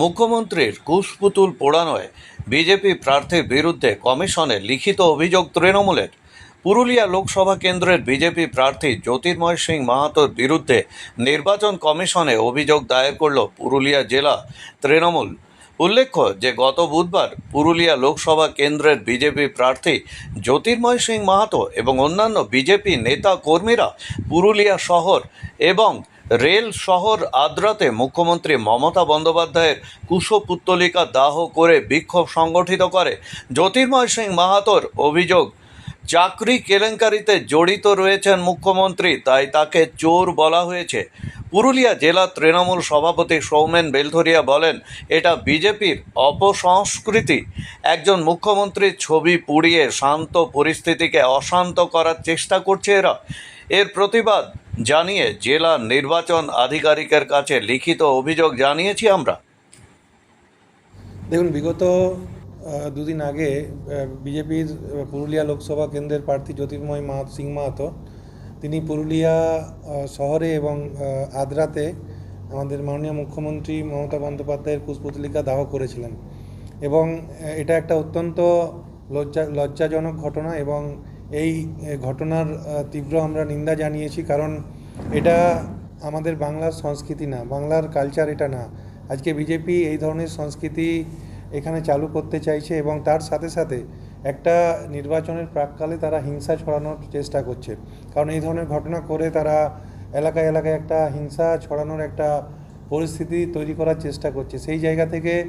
মুখ্যমন্ত্রীর কুশপুতুল পোড়ানোয় বিজেপি প্রার্থীর বিরুদ্ধে কমিশনে লিখিত অভিযোগ তৃণমূলের। পুরুলিয়া লোকসভা কেন্দ্রের বিজেপি প্রার্থী জ্যোতির্ময় সিং মাহাতোর বিরুদ্ধে নির্বাচন কমিশনে অভিযোগ দায়ের করল পুরুলিয়া জেলা তৃণমূল। উল্লেখ্য যে গত বুধবার পুরুলিয়া লোকসভা কেন্দ্রের বিজেপি প্রার্থী জ্যোতির্ময় সিং মাহাতো এবং অন্যান্য বিজেপি নেতা কর্মীরা পুরুলিয়া শহর এবং রেল শহর আদ্রাতে মুখ্যমন্ত্রী মমতা বন্দ্যোপাধ্যায়ের কুশপুত্তলিকা দাহ করে বিক্ষোভ সংগঠিত করে। জ্যোতির্ময় সিং মাহাতোর অভিযোগ, চাকরি কেলেঙ্কারিতে জড়িত রয়েছেন মুখ্যমন্ত্রী, তাই তাকে চোর বলা হয়েছে। পুরুলিয়া জেলা তৃণমূল সভাপতি সৌমেন বেলধরিয়া বলেন, এটা বিজেপির অপসংস্কৃতি। একজন মুখ্যমন্ত্রীর ছবি পুড়িয়ে শান্ত পরিস্থিতিকে অশান্ত করার চেষ্টা করছে এরা। এর প্রতিবাদ জানিয়ে জেলা নির্বাচন আধিকারিকের কাছে লিখিত অভিযোগ জানিয়েছি আমরা। দেখুন, বিগত দুদিন আগে বিজেপির পুরুলিয়া লোকসভা কেন্দ্রের প্রার্থী জ্যোতির্ময় মাহাত সিং মাহাতো তিনি পুরুলিয়া শহরে এবং আদ্রাতে আমাদের মাননীয় মুখ্যমন্ত্রী মমতা বন্দ্যোপাধ্যায়ের কুশপুতলিকা দাহ করেছিলেন। এবং এটা একটা অত্যন্ত লজ্জা, লজ্জাজনক ঘটনা এবং এই ঘটনার তীব্র আমরা নিন্দা জানিয়েছি কারণ এটা আমাদের বাংলার সংস্কৃতি না, বাংলার কালচার এটা না। আজকে বিজেপি এই ধরনের সংস্কৃতি এখানে চালু করতে চাইছে এবং তার সাথে সাথে একটা নির্বাচনের প্রাককালে তারা হিংসা ছড়ানোর চেষ্টা করছে। কারণ এই ধরনের ঘটনা করে তারা এলাকায় এলাকায় একটা হিংসা ছড়ানোর একটা পরিস্থিতি তৈরি করার চেষ্টা করছে। সেই জায়গা থেকে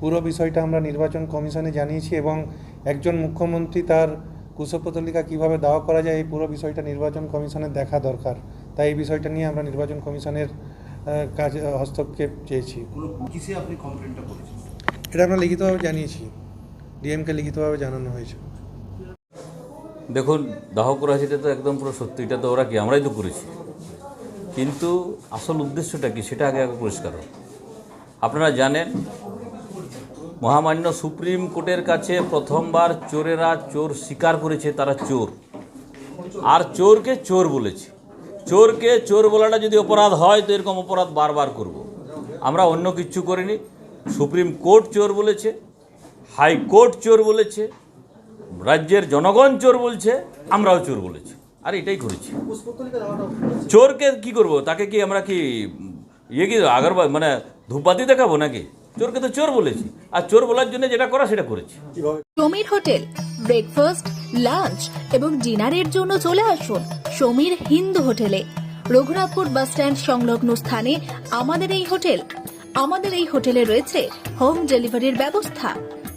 পুরো বিষয়টা আমরা নির্বাচন কমিশনে জানিয়েছি এবং একজন মুখ্যমন্ত্রী তার কুশপতলিকা কীভাবে দাওয়া করা যায় এই পুরো বিষয়টা নির্বাচন কমিশনের দেখা দরকার। তাই এই বিষয়টা নিয়ে আমরা নির্বাচন কমিশনের কাজে হস্তক্ষেপ চেয়েছি। এটা আমরা লিখিতভাবে জানিয়েছি। ডিএমকে লিখিতভাবে জানানো হয়েছে। দেখুন দাহ করা এটা তো একদম পুরো সত্যি এটা তো ওরা কি, আমরাই তো করেছি। কিন্তু আসল উদ্দেশ্যটা কি, সেটা আগে আগে পরিষ্কার। আপনারা জানেন, মহামান্য সুপ্রিম কোর্টের কাছে প্রথমবার চোরেরা চোর স্বীকার করেছে, তারা চোর। আর চোরকে চোর বলেছে। চোরকে চোর বলাটা যদি অপরাধ হয়, তো এরকম অপরাধ বারবার করব। আমরা অন্য কিচ্ছু করিনি। সুপ্রিম কোর্ট চোর বলেছে। হাইকোর্ট চোর বলেছে, রাজ্যের জনগণ চোর বলছে, আমরাও চোর বলেছি। আর এটাই করেছি। চোরকে কি করব? তাকে কি আমরা কি ইয়ে কি আগরবা মানে ধূপবাতি দেখাবো নাকি? চোরকে তো চোর বলেছি। আর চোর বলার জন্য যেটা করা, সেটা করেছি। সমীর হোটেল ব্রেকফাস্ট লাঞ্চ এবং ডিনারের জন্য চলে আসুন সমীর হিন্দু হোটেলে। রঘুনাথপুর বাস স্ট্যান্ড সংলগ্ন স্থানে আমাদের এই হোটেল। আমাদের এই হোটেলে রয়েছে হোম ডেলিভারির ব্যবস্থা।